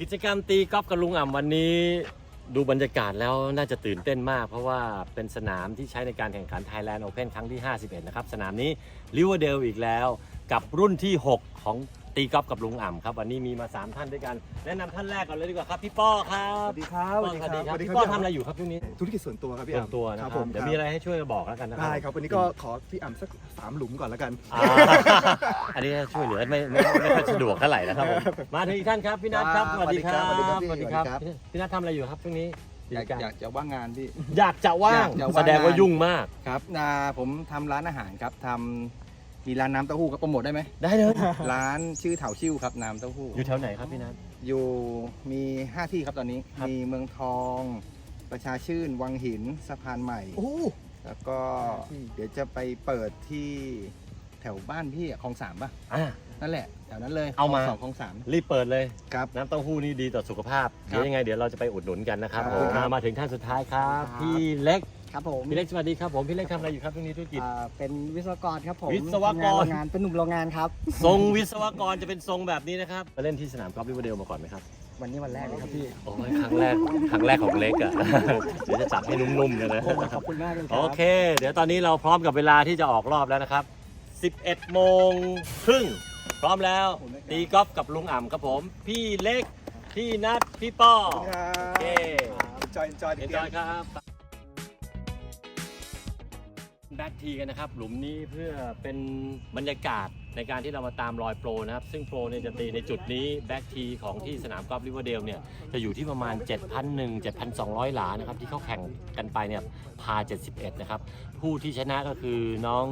กิจกรรมตีกอล์ฟกับลุงอ่ำวันนี้ดูบรรยากาศแล้วน่าจะตื่นเต้นมาก เพราะว่าเป็นสนามที่ใช้ในการแข่งขัน Thailand Open ครั้งที่ 51 นะครับ สนามนี้ลิเวอร์เดลอีกแล้ว กับรุ่นที่ 6 ของ ตีกอล์ฟกับลุงอ่ำครับ วันนี้มีมา 3 ท่านด้วยกัน แนะนำท่านแรกก่อนเลยดีกว่าครับพี่ป้อครับสวัสดีครับป้อสวัสดีครับพี่ป้อทำอะไรอยู่ครับช่วงนี้ธุรกิจส่วนตัวครับพี่ส่วอ่ำนตัวนะคครัรับบผมเดี๋ยวมีอะไรให้ช่วยบอกแล้วกันนะครัได้ครับวันนี้ก็ขอพี่อ่ำสักสามหลุมก่อนแล้วกัน อ่าอันนี้ช่วยเหลือไม่ไม่ไม่ค่อยสะดวกเท่าไหร่นะครับผมมาถึงอีกท่านครับพี่นัทครับสวัสดีครับสวัสดีครับสวัสดีครับ พี่นัททำอะไรอยู่ครับช่วงนี้อยากอยากจะว่างงานพี่ อยากจะว่างอยากจะว่าง แสดงว่ายุ่งมาก ครับนาผมทำร้านอาหารครับทำ มีร้านน้ำเต้าหู้ครับโปรโมทได้ไหมได้เลย ร้านชื่อเถาชิ่วครับน้ำเต้าหู้ อยู่แถวไหนครับพี่นัท อยู่มี 5 ที่ครับตอนนี้ครับ มีเมืองทอง ประชาชื่น วังหินสะพานใหม่ โอ้ แล้วก็ที่ เดี๋ยวจะไปเปิดที่แถวบ้านพี่อะคลองสามป่ะ อ่านั่นแหละแถวนั้นเลยเอามา คลงสองคลองสามรีบเปิดเลย ครับ น้ำเต้าหู้นี่ดีต่อสุขภาพ ครับเดี๋ยวยังไงเดี๋ยวเราจะไปอุดหนุนกันนะครับครับผมครับอ่ามาถึงท่านสุดท้ายครับ ครับ พี่เล็ก ครับผมพี่เล็กสวัสดีครับผมพี่เล็กทำอะไรอยู่ครับช่วงนี้ธุรกิจ อ่าเป็นวิศวกรครับผมวิศวกร ทำงานโรงงานเป็นหนุ่มโรงงานครับ ทรงวิศวกรจะเป็นทรงแบบนี้นะครับมาเล่นที่สนามกอล์ฟริเวอร์เดลมาก่อนไหมครับวันนี้วันแรกเลยครับพี่โอ้ยครั้งแรกครั้งแรกของเล็กอะ เดี๋ยวจะจัดให้นุ่มๆเลยนะโอ้ขอบคุณมากเลยครัโอเค เดี๋ยวตอนนี้เราพร้อมกับเวลาที่จะออกรอบแล้วนะครับ 11โมงครึ่งพร้อมแล้วตีกอล์ฟกับลุงอ่ำครับผม พี่เล็กพี่นัทพี่ป้อครัโอเคบจอยจอยเอ็นจอยครับ แบ็กทีกันนะครับหลุมนี้เพื่อเป็นบรรยากาศในการที่เรามาตามรอยโปรนะครับ ซึ่งโปรเนี่ยจะตีในจุดนี้แบ็กทีของที่สนามกอล์ฟริเวอร์เดลเนี่ยจะอยู่ที่ประมาณ 7,001 7,200 หลานะครับที่เขาแข่งกันไปเนี่ยพา 71 นะครับ ผู้ที่ชนะก็คือน้อง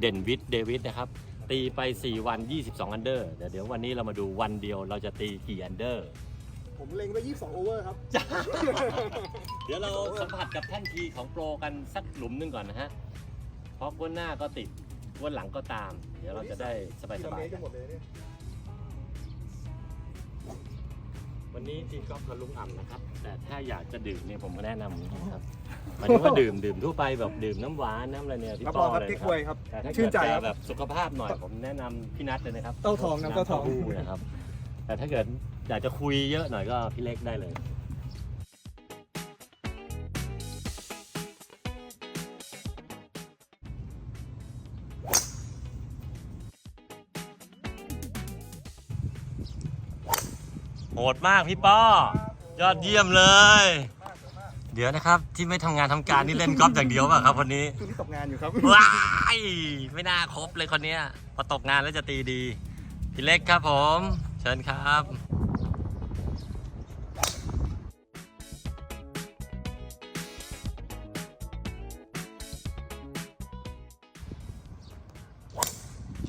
เด่นวิทย์เดวิดนะครับ ตีไป 4 วัน 22 อันเดอร์เดี๋ยวเดี๋ยววันนี้เรามาดูวันเดียวเราจะตีกี่อันเดอร์ผมเล็งไป22 โอเวอร์ครับ เดี๋ยวเราสัมผัสกับแท่นทีของโปรกันสักหลุมหนึงก่อนนะฮะ เพราะก้นหน้าก็ติดก้นหลังก็ตาม เดี๋ยวเราจะได้สบายสบายจะหมดเลยเนี่ยวันนี้ทีมกอล์ฟกับลุงอ่ำนะครับ แต่ถ้าอยากจะดื่มเนี่ยผมก็แนะนำนะครับหมายถึงว่าดื่มดื่มทั่วไปแบบดื่มน้ำหวานน้ำอะไรเนี่ยพี่รับปรอองครับเลยเก๊กนะฮวยครับ แต่ถ้าชื่เกิดนใจครัจะบแบบสุขภาพหน่อยผมแนะนำพี่นัทเลยนะครับเต้าทองน้ำเต้าทอง หู้นะครับ แต่ถ้าเกิดอยากจะคุยเยอะหน่อยก็พี่เล็กได้เลย โหดมากพี่ป้อยอดเยี่ยมเลย เดี๋ยวนะครับที่ไม่ทำงานทำการนี่เล่นกอล์ฟอย่างเดียวป่ะครับคนนี้ช่วงนี้ตกงานอยู่ครับ ว้ายไม่น่าครบเลยคนเนี้ยพอตกงานแล้วจะตีดี พี่เล็กครับผม เชิญครับ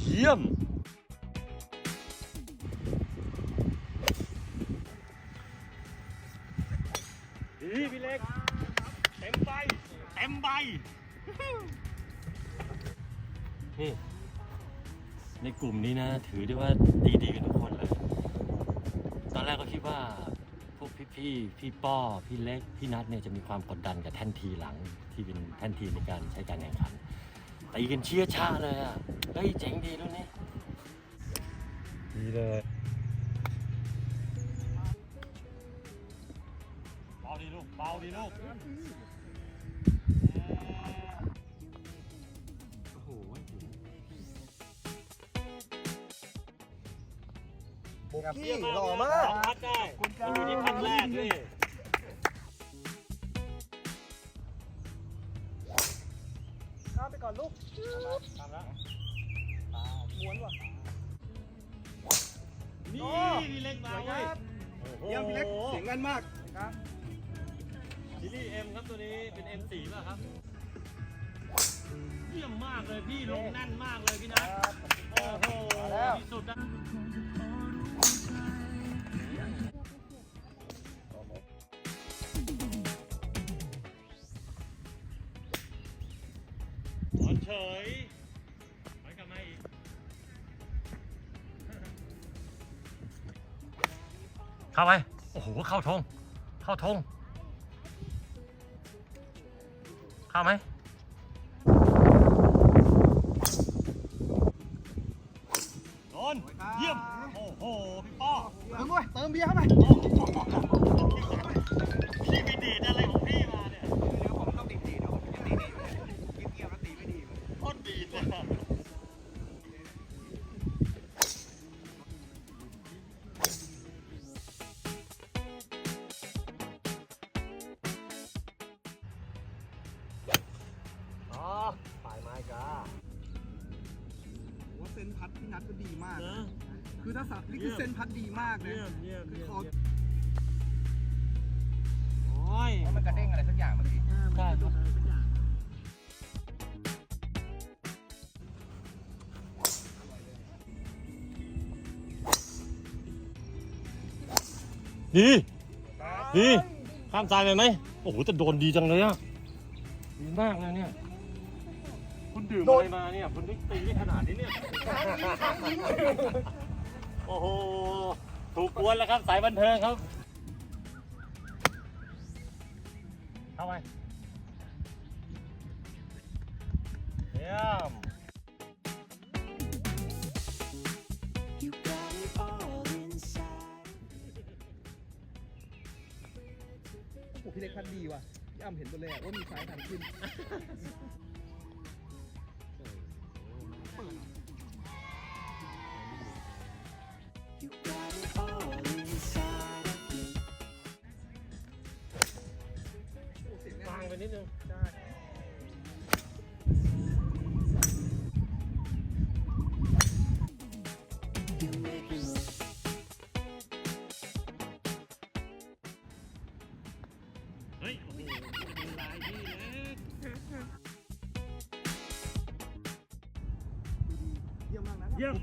เยี่ยม นี่ในกลุ่มนี้นะ ถือได้ว่าดีดีกันทุกคนเลย ตอนแรกก็คิดว่าพวกพี่พี่ๆพี่ป้อ พี่เล็ก พี่นัทเนี่ยจะมีความกดดันกับแท่นทีหลังที่เป็นแท่นทีในการใช้การแข่งขันตีกันเชี่ยชาเลยอะ เฮ้ยเจ๋งดีรุ่นนี้ ดีเลยเบาดีลูกเบาดีลูก พี่หล่อมากสองพัดได้มันอยู่ที่พัดแรกด้วยข้ามไปก่อนลูกทำแล้วม้วนว่ะนี่พี่เล็กมาคเว้ยรับเยี่ยมพี่เล็กเสียงแน่นมากครับซีรีส์ M ครับตัวนี้เป็น M4 ป่ะครับเยี่ยมมากเลยพี่ลงแน่นมากเลยพี่นัทโอ้โหที่สุดนะ เข้าไป โอ้โห เข้าทง เข้าทง เข้าไหมโดนเยี่ยม โอ้โห พี่ป้อ เติมด้วยเติมเบียร์เข้าไป ถ้าสับนี่คือเซนพัดดีมากนะเยี่ยมเยี่ยมคือเยี่ยมขอ โอ้ย มันกระเด้งอะไรสักอย่างเมื่อกี้ใช่ครับดีดีข้ามซ้ายไปไหมโอ้โหแต่โดนดีจังเลยอะดีมากเลยเนี่ย คุณดื่มอะไรมาเนี่ยคุณได้ตีได้ขนาดนี้เนี่ย โอ้โห ถูกกวนแล้วครับสายบันเทิงครับ เข้าไปเยี่ยมโอ้พี่เล็กพัดดีว่ะพี่อ้ำเห็นตัวเลยอะว่ามีสายทางขึ้น นิดนึงเฮ้ยโอ้โหเป็นลายที่เล็กเยี่ยมมากนะเยี่ยม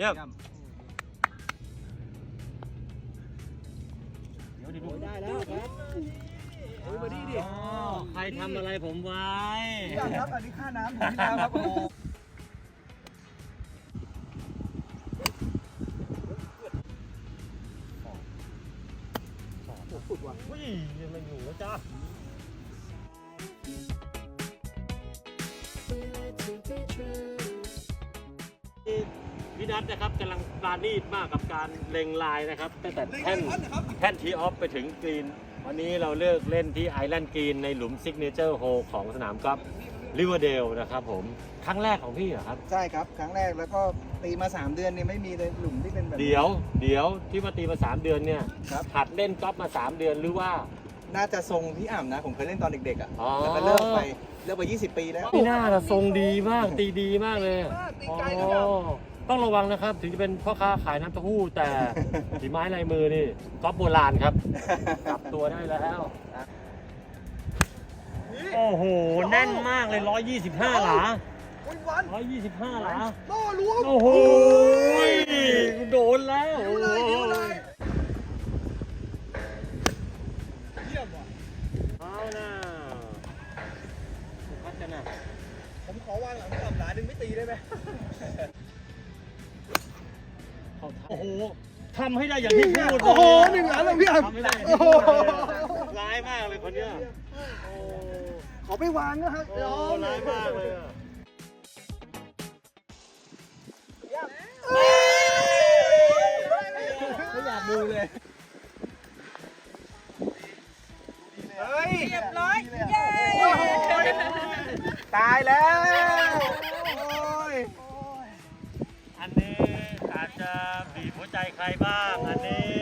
เยี่ยม เดี๋ยวดิดูได้แล้วครับโอ้ยมาดีดิใครทำอะไรผมไว้พี่อ้ำครับ อันนี้ค่าน้ำผมที่แล้วครับโอ้โหสุดว่ะอุ้ยยังไม่อยู่แล้วจ้า นัทนะครับกำลังปราณีตมากกับการเล็งลายนะครับตั้งแต่เล่นแท่นพัดนะครับแท่นทีออฟไปถึงกรีน วันนี้เราเลือกเล่นที่ไอแลนด์กรีนในหลุมซิกเนเจอร์โฮของสนามกอล์ฟริเวอร์เดลนะครับผม ครั้งแรกของพี่เหรอครับ ใช่ครับ ครั้งแรกแล้วก็ตีมา 3 เดือนเนี่ยไม่มีเลยหลุมที่เป็นแบบนี้เดี๋ยว เดี๋ยวที่มาตีมา 3 เดือนเนี่ยครับหัดเล่นกอล์ฟมา 3 เดือนหรือว่า น่าจะทรงพี่อ่ำนะ ผมเคยเล่นตอนเด็กๆอะอ๋อ แล้วก็เลิกไปเลิกไป 20 ปีแล้ว พี่หน้าละทรงดีมากตีดีมากเลยตีอ๋อไกลนะครับ ต้องระวังนะครับ ถึงจะเป็นพ่อค้าขายน้ำเต้าหู้แต่ ฝีไม้ลายมือนี่กอล์ฟโบราณครับกลับตัวได้แล้วโอ้โห แน่นมากเลย 125 หลาโอ้ยวัน125 หลาล่อล้วงโอ้โหโดนแล้วหิวเลยหิวเลยเยี่ยมว่ะ เอาน่ะพัดกันนะผมขอวางหลังพี่อ้ำหลาดึงไม่ตีได้ไหม โอ้โหทำให้ได้อย่างที่พูดเลยโอ้โหหนึ่งหลังเลยพี่อ้ำทำให้ได้อย่างโอ้ที่โหพูดเลยร้ายมากเลยคนเนี้ยโอ้ขอไปวางนะครับโอ้ร้ายมากเลยอะไม่อยากดูเลยเฮ้ยเรียบร้อยตายแล้วโอ้ยอันนี้อา จะบีบหัวใจใครบ้างอันนี้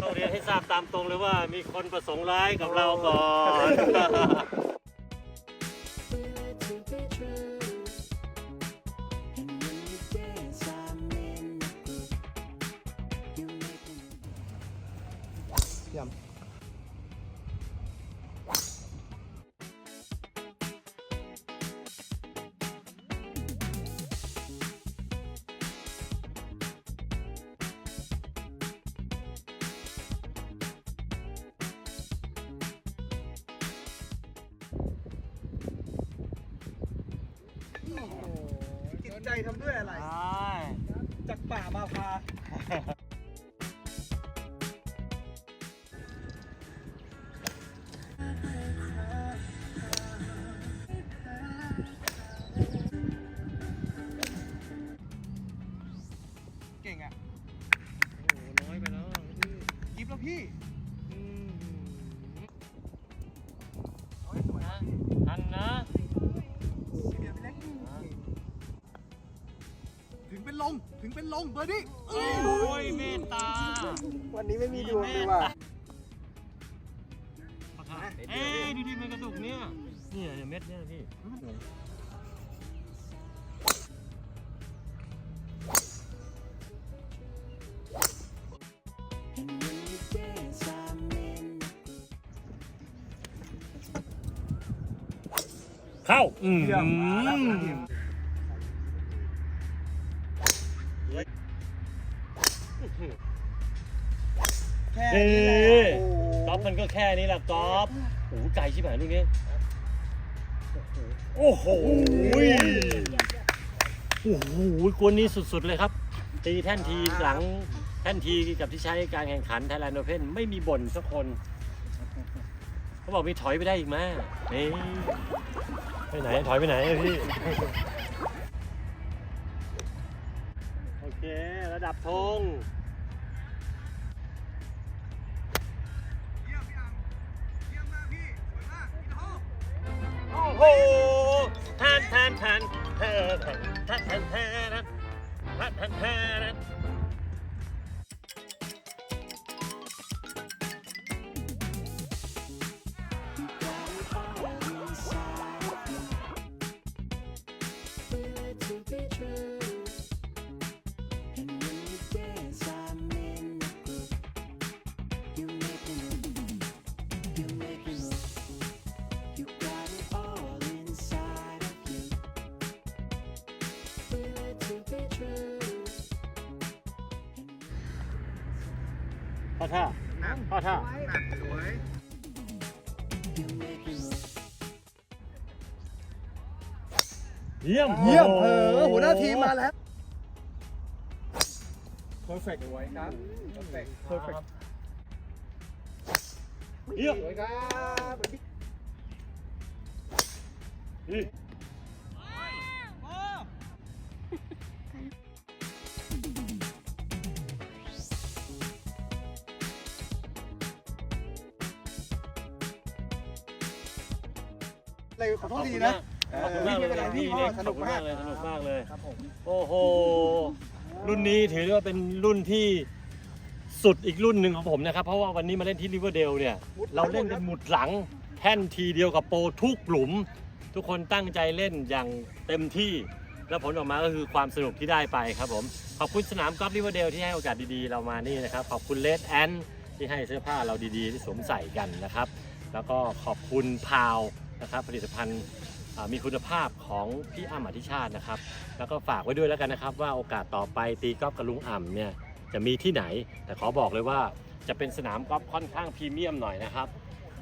ต้องเรียนให้ทราบตามตรงเลยว่ามีคนประสงค์ร้ายกับเราก่อน ใจทำด้วยอะไรจากป่ามาพา เป็นลงเบอร์ดี้เอ้ยโอ้ยเมตตาวันนี้ไม่มีดวงเลยว่ะเอ้ยดูดิมันกระตุกเนี่ยเนี่ยเนี่ยเม็ดเนี่ยพี่เข้า อืม แล้วนะทีมแค่เอ้นี้แหละยโอ้โหก๊อฟมันก็แค่นี้แหละก๊อฟโอ้โหไก่ชิบหายลูกนี้โอ้โหโอ้โหกวนนี้สุดๆเลยครับ ตีแท่นทีหลังแท่นทีกับที่ใช้การแข่งขันไทยแลนด์โอเพนไม่มีบ่นสักคน เขาบอกมีถอยไปได้อีกไหมนี่ไปไหนถอยไปไหนอะพี่ เค ระดับธงเยี่ยมพี่อังเยี่ยมมากพี่สวยมากพี่ท้อโอ้โหแทนแทนแทนแทนแทนแทนแทนแทนแทนแทน เข้าท่าเข้าท่าสวยเยี่ยมเยี่ยมเออหัวหน้าทีมมาแล้วเพอร์เฟกต์ไว้ครับเพอร์เฟกต์เพอร์เฟกต์เยี่ยมสวยครับ เลยขอโทษทีนะขอบคุณมากเลยไม่เป็นไรพี่พี่เล็กสขนุอบกคุณมากมากเลยสนุกมากเลย ครับผมโอ้โห รุ่นนี้ถือได้ว่าเป็นรุ่นที่สุดอีกรุ่นหนึ่งของผมนะครับ เพราะว่าวันนี้มาเล่นที่ริเวอร์เดลเนี่ย เราเล่นกันหมุดหลังแท่นทีเดียวกับโปรทุกหลุม ทุกคนตั้งใจเล่นอย่างเต็มที่ แล้วผลออกมาก็คือความสนุกที่ได้ไปครับผม ขอบคุณสนามกอล์ฟริเวอร์เดลที่ให้โอกาสดีๆ เรามานี่นะครับ ขอบคุณเลดแอนที่ให้เสื้อผ้าเราดีๆ ที่สวมใส่กันนะครับ แล้วก็ขอบคุณพาว นะครับผลิตภัณฑ์มีคุณภาพของพี่อ้ำอธิชาตินะครับ แล้วก็ฝากไว้ด้วยแล้วกันนะครับว่าโอกาสต่อไปตีกอล์ฟกับลุงอ่ำเนี่ยจะมีที่ไหน แต่ขอบอกเลยว่าจะเป็นสนามกอล์ฟค่อนข้างพรีเมียมหน่อยนะครับ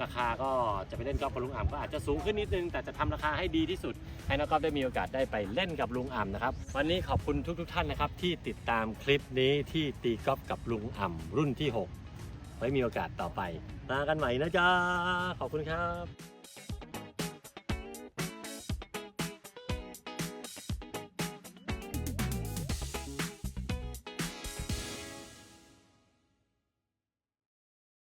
ราคาก็จะไปเล่นกอล์ฟกับลุงอ่ำก็อาจจะสูงขึ้นนิดนึง แต่จะทำราคาให้ดีที่สุด ให้นักกอล์ฟได้มีโอกาสได้ไปเล่นกับลุงอ่ำนะครับ วันนี้ขอบคุณทุกๆท่านนะครับที่ติดตามคลิปนี้ที่ตีกอล์ฟกับลุงอ่ำรุ่นที่ 6 ไว้มีโอกาสต่อไปมากันใหม่นะจ๊ะขอบคุณครับ